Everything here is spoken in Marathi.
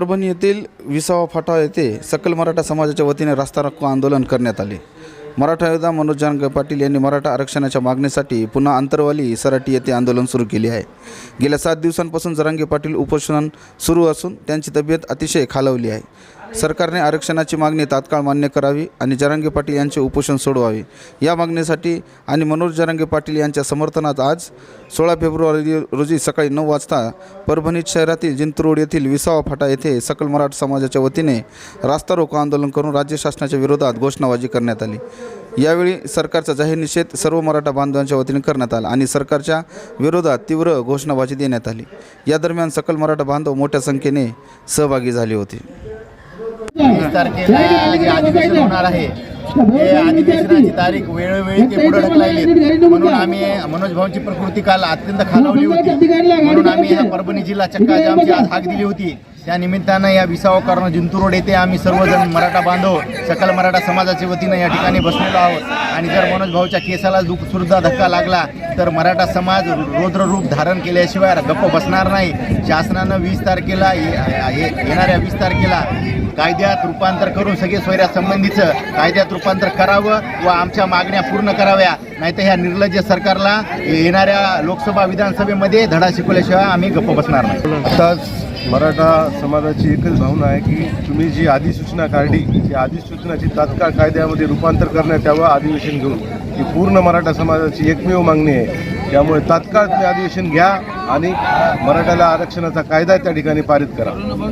परभणी येथील विसावा फाटा येथे सकल मराठा समाजाच्या वतीने रास्ता रोको आंदोलन करण्यात आले. मराठा योद्धा मनोज जानकर पाटील यांनी मराठा आरक्षणाच्या मागणीसाठी पुन्हा आंतरवाली सराटी येथे आंदोलन सुरू केले आहे. गेल्या सात दिवसांपासून जरांगे पाटील उपोषण सुरू असून त्यांची तब्येत अतिशय खालावली आहे. सरकारने आरक्षणाची मागणी तात्काळ मान्य करावी आणि जरांगे पाटील यांचे उपोषण सोडवावे. या मागणीसाठी आणि मनोज जरांगे पाटील यांच्या समर्थनात आज सोळा फेब्रुवारी रोजी सकाळी नऊ वाजता परभणी शहरातील जिंतरोड येथील विसावा फाटा येथे सकल मराठा समाजाच्या वतीने रास्ता रोको आंदोलन करून राज्य शासनाच्या विरोधात घोषणाबाजी करण्यात आली. यावेळी सरकारचा जाहीर निषेध सर्व मराठा बांधवांच्या वतीने करण्यात आला आणि सरकारच्या विरोधात तीव्र घोषणाबाजी देण्यात आली. या दरम्यान सकल मराठा बांधव मोठ्या संख्येने सहभागी झाले होते. वीस तारखेला जे अधिवेशन होणार आहे ते अधिवेशनाची तारीख वेळोवेळी ते पुढे ढकलायली. म्हणून आम्ही मनोज भाऊंची प्रकृती काल अत्यंत खालावली होती. म्हणून आम्ही परभणी जिल्हा चक्का जामची आज हाक दिली होती त्या निमित्तानं या विसावा करणं जिंतूर रोड येथे आम्ही सर्वजण मराठा बांधव सकल मराठा समाजाच्या वतीनं या ठिकाणी बसलेलो आहोत. आणि जर मनोज भाऊच्या केसाला दुःख सुद्धा धक्का लागला तर मराठा समाज रौद्र रूप धारण केल्याशिवाय गप्प बसणार नाही. शासनानं वीस तारखेला येणाऱ्या वीस तारखेला कायद्यात रूपांतर करून सगळे सोयऱ्या संबंधीचं कायद्यात रूपांतर करावं व आमच्या मागण्या पूर्ण कराव्या. नाहीतर ह्या निर्लज्ज सरकारला येणाऱ्या लोकसभा विधानसभेमध्ये धडा शिकवल्याशिवाय आम्ही गप्प बसणार नाही. आताच मराठा समाजाची एकच भावना आहे की तुम्ही जी अधिसूचना काढली ती अधिसूचनाची तात्काळ कायद्यामध्ये रूपांतर करण्यात यावं अधिवेशन घेऊन. ही पूर्ण मराठा समाजाची एकमेव मागणी आहे. त्यामुळे तात्काळ तुम्ही अधिवेशन घ्या आणि मराठाला आरक्षणाचा कायदा त्या ठिकाणी पारित करा.